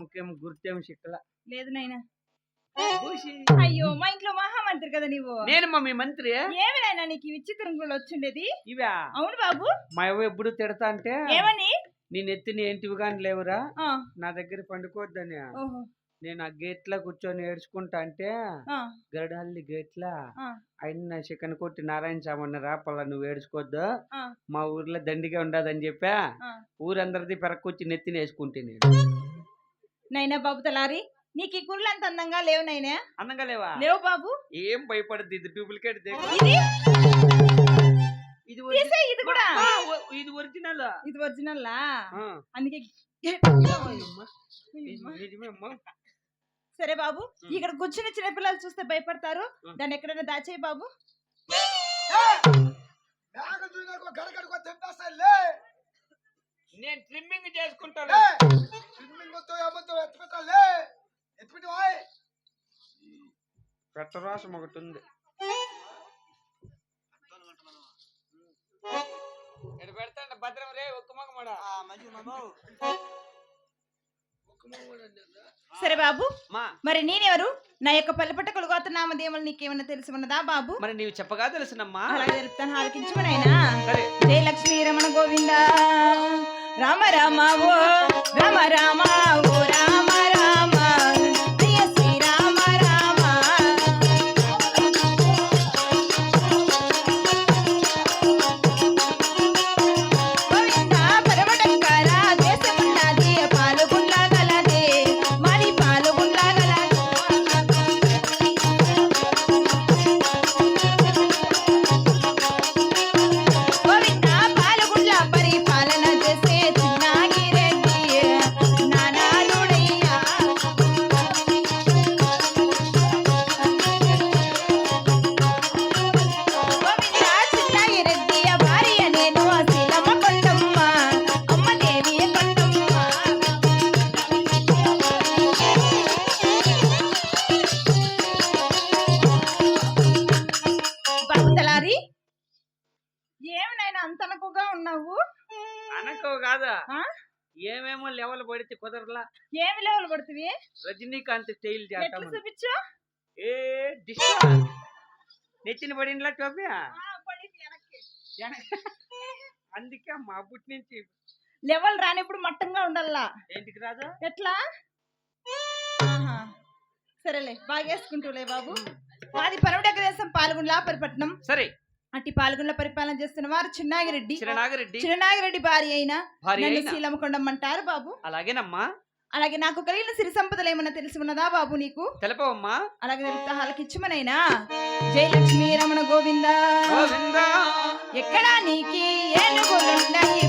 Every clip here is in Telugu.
ఎమ్ముకేం గుర్తేం చిక్కల లేదు నాయనా. అయ్యో మా ఇంట్లో మహామంత్రి కదా నీవు. నేను మా మీ మంత్రి? ఏమి నాయనా నీకు ఈ విచిత్రం కూడా వచ్చిండేది? ఇవా? అవును బాబు. మా అవ్వ ఎప్పుడు తిడతా అంటే ఏమని? నీ నెత్తిని ఏంటివి కానీ లేవురా? నా దగ్గర పండుకోవద్దని. నేను ఆ గేట్లో కూర్చొని ఏడ్చుకుంటా అంటే గరడహల్లి గేట్ లా ఆయన చికెన్ కొట్టి నారాయణ సామన్న రాపల్ల నువ్వు ఏడ్చుకోవద్దు మా ఊర్లో దండిగా ఉండదని చెప్పా. ఊరందరిది పెరక్కొచ్చి నెత్తిని వేసుకుంటే నేను. నాయనా బాబు తలారి? నీకు ఈ కుళ్ళు అంత అందంగా లేవు నాయనా అందంగా లేవా? లేవు బాబు. ఏం భయపడద్దు ఇది డూప్లికేట్ ఇది? ఇది తీసే ఇది కూడా. ఇది ఒరిజినల్ ఇది ఒరిజినల్లా అందుకే సరే బాబు ఇక్కడ కూర్చుని చిన్నపిల్లలు చూస్తే భయపడతారు. దాన్ని ఎక్కడైనా దాచేయి బాబు. నేను ట్రిమ్మింగ్ చేసుకుంటాను. స్విమ్మింగ్ వస్తూ ఏమొద్దు ఎత్తుపెట్టాలే ఎత్తుపెట్టి వాయ్ పెట్టరాసం ఒకటి ఉంది. ఇక్కడ పెడతాండి భద్రం రే ఒక్క మగ మడ సరే బాబు మా. మరి నేనెవరు? నా యొక్క పల్లెపట్ట కొలుగోత నామదేవులు నీకేమన్నా తెలిసి ఉన్నదా బాబు? మరి నీవు చెప్పగా తెలుసునమ్మా. అలాగే తెలుపుతాను ఆలకించుకునైనా సరే. జయ లక్ష్మీ రమణ గోవింద. రామ రామ ఓ రామ రామ ఓ రామ కాదా? ఆ? ఏమేమో లెవెల్ పడితే కుదరలా? ఏమి లెవెల్ పడుతుంది? రజనీకాంత్ స్టైల్ చేస్తాం చూపించు. ఏ డిష్ నెత్తిన పడిందిలా టోపీ? అందుకే మా పుట్టి నుంచి. లెవెల్ రానిప్పుడు మట్టంగా ఉండాలా? ఏంటికి రాదు? ఎట్లా. సరేలే బాగా వేసుకుంటూలే బాబు మాది పరమడక దేశం పాల్గొండ పరిపట్నం సరే. అట్టి పాల్గొండ పరిపాలన చేస్తున్న వారు చిన్నాగిరెడ్డి. చిరనాగిరెడ్డి చిన్ననాగిరెడ్డి భార్య అయిన నన్ను శీలమకొండమ్మంటారు బాబు. అలాగేనమ్మా. అలాగే నాకు కలిగిన సిరి సంపదలు ఏమన్నా తెలిసి ఉన్నదా బాబు నీకు? తెలపవమ్మా. అలాగే తెలుపుతా హాలకిచ్చమనైనా జయలక్ష్మి రమణ గోవింద? గోవిందా. ఎక్కడా నీకి ఏనుగులుండయి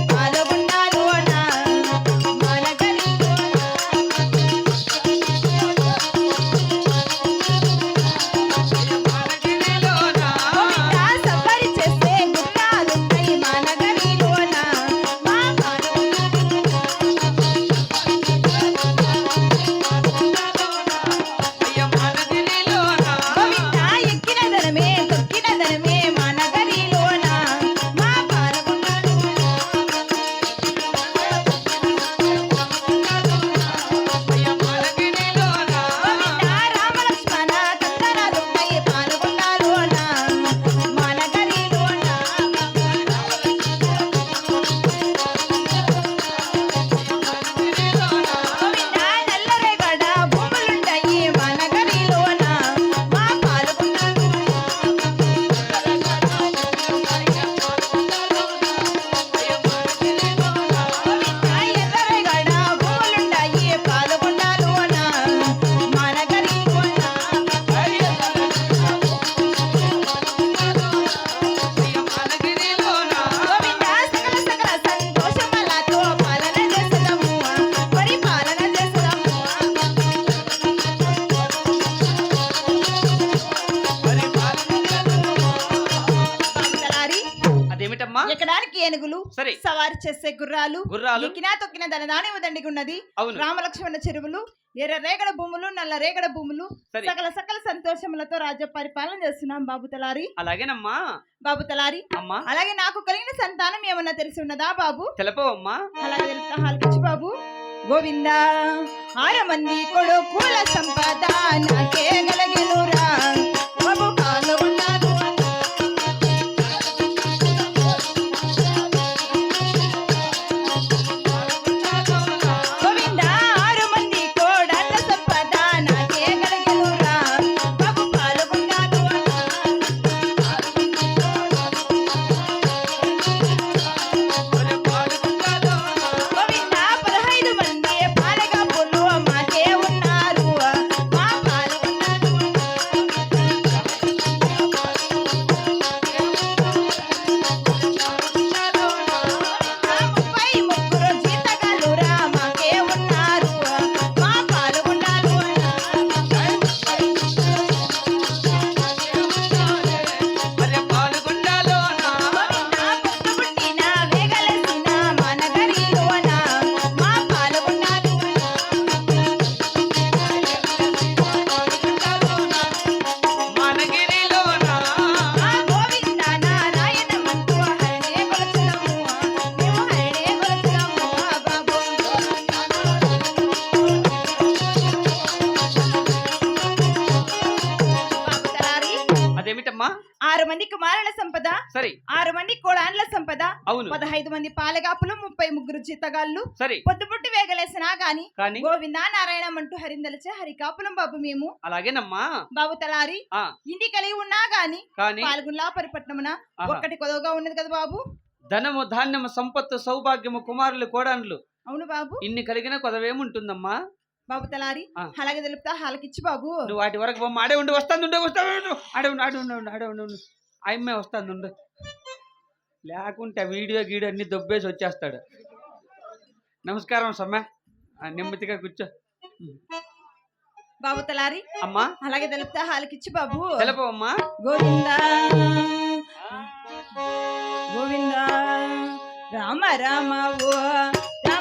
సరే. సవారి చేసే గుర్రాలు గుర్రాలు. ఎక్కినా తొక్కిన ధనదాని దండిగా ఉన్నది. అవును. రామలక్ష్మణ చెరువులు ఎర్ర రేగడ భూములు నల్ల రేగడ భూములు సకల సకల సంతోషములతో రాజ్య పరిపాలన చేస్తున్నాం బాబు తలారి. అలాగేనమ్మా. బాబు తలారి. అమ్మా. అలాగే నాకు కలిగిన సంతానం ఏమన్నా తెలిసి ఉన్నదా బాబు? తెలపవమ్మా. అలాగే తెలుపుతా. హాల్కిచ్చు బాబు. గోవింద ఆరు మంది కొడుకుల సంపద నాకే గలగెనురా పదహైదు మంది పాలగాపులు ముప్పై ముగ్గురు జీతగాళ్ళు సరే. పొద్దుపుట్టి వేగలేసినా గాని కానీ గోవిందా నారాయణం అంటూ హరిందలిచే హరికాపులం బాబు మేము. అలాగేనమ్మా. బాబు తలారి. ఇంటి కలిగి ఉన్నా గాని పాల్గొనలా పరిపట్నమున. ఒక్కటి కొదవగా ఉన్నది కదా బాబు. ధనము ధాన్యము సంపత్తు సౌభాగ్యము కుమారులు కోడాన్లు అవును బాబు. ఇన్ని కలిగిన కొదవేముంటుందమ్మా? బాబు తలారి. అలాగే తెలుపుతా హాలకిచ్చి బాబు. నువ్వు వాటి వరకు బొమ్మ ఆడే ఉండి వస్తాను ఉండే వస్తాను. ఆడే ఉండు ఆడే ఉండు ఆడే ఉండు ఉండు. ఆ అమ్మాయి వస్తాను ఉండు. లేకుంటే వీడియో గీడియో అన్ని దొబ్బేసి వచ్చేస్తాడు. నమస్కారం సమ్మె. నెమ్మదిగా కూర్చో. బాబు తలారి? అమ్మా. అలాగే తెలుపుతా హాలకిచ్చి బాబు. తెలపవమ్మా గోవిందా. గోవింద. రామ రామ ఓ రామ